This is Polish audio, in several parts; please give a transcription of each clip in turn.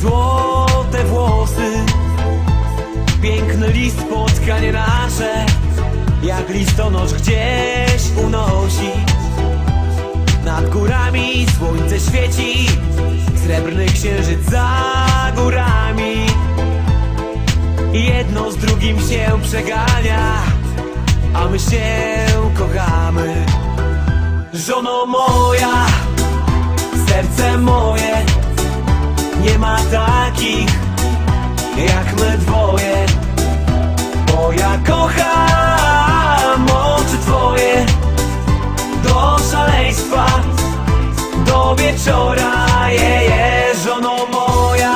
złote włosy. Piękny list, spotkanie nasze Jak listonosz gdzieś unosi. Nad górami słońce świeci Srebrny księżyc za górami. Jedno z drugim się przegania A my się kochamy. Żono moja, serce moje nie ma takich Jak my dwoje Bo ja kocham oczy twoje. Do szaleństwa Do wieczora je, je, Żono moja.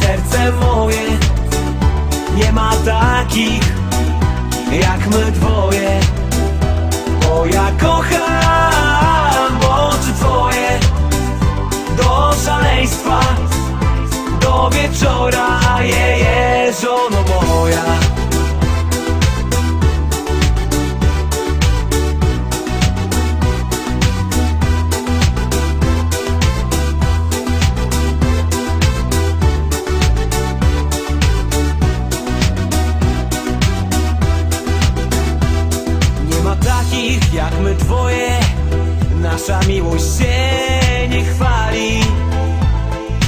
Serce moje Nie ma takich Jak my dwoje Bo ja kocham wieczora je, je, żono moja. Nie ma takich jak my dwoje. Nasza miłość się nie chwali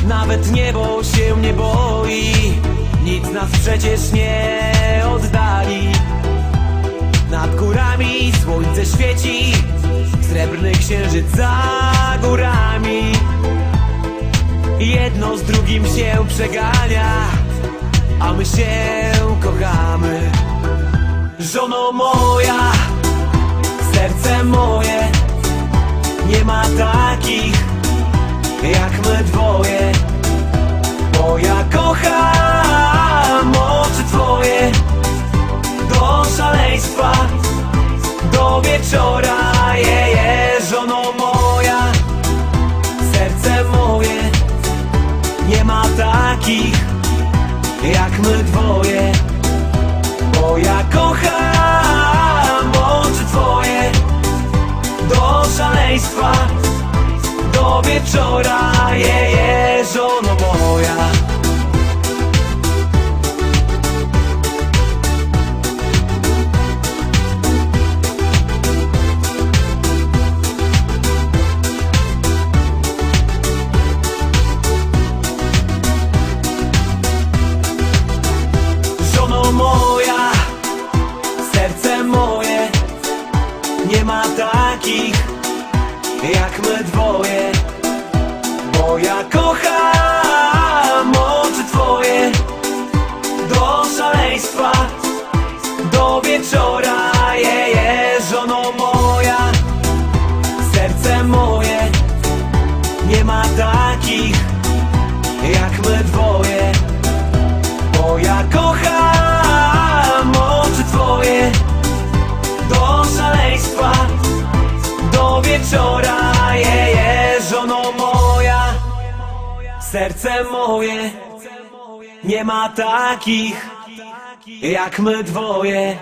Nawet niebo się nie boi. Nic nas przecież nie oddali. Nad górami słońce świeci. Srebrny księżyc za górami. Jedno z drugim się przegania A my się kochamy. Żono moja, serce moje Nie ma takich jak my dwoje Bo ja kocham oczy twoje. Do szaleństwa, do wieczora je, je, Żono moja, serce moje Nie ma takich jak my dwoje. Bo ja kocham oczy twoje. Do szaleństwa Wieczora je, je, moja. Żono moja, serce moje Nie ma takich jak my dwoje ja kocham oczy twoje Do szaleństwa, do wieczora je, je, żono moja. Serce moje Nie ma takich jak my dwoje bo ja kocham oczy twoje Do szaleństwa Do wieczora Serce moje Nie ma takich Jak my dwoje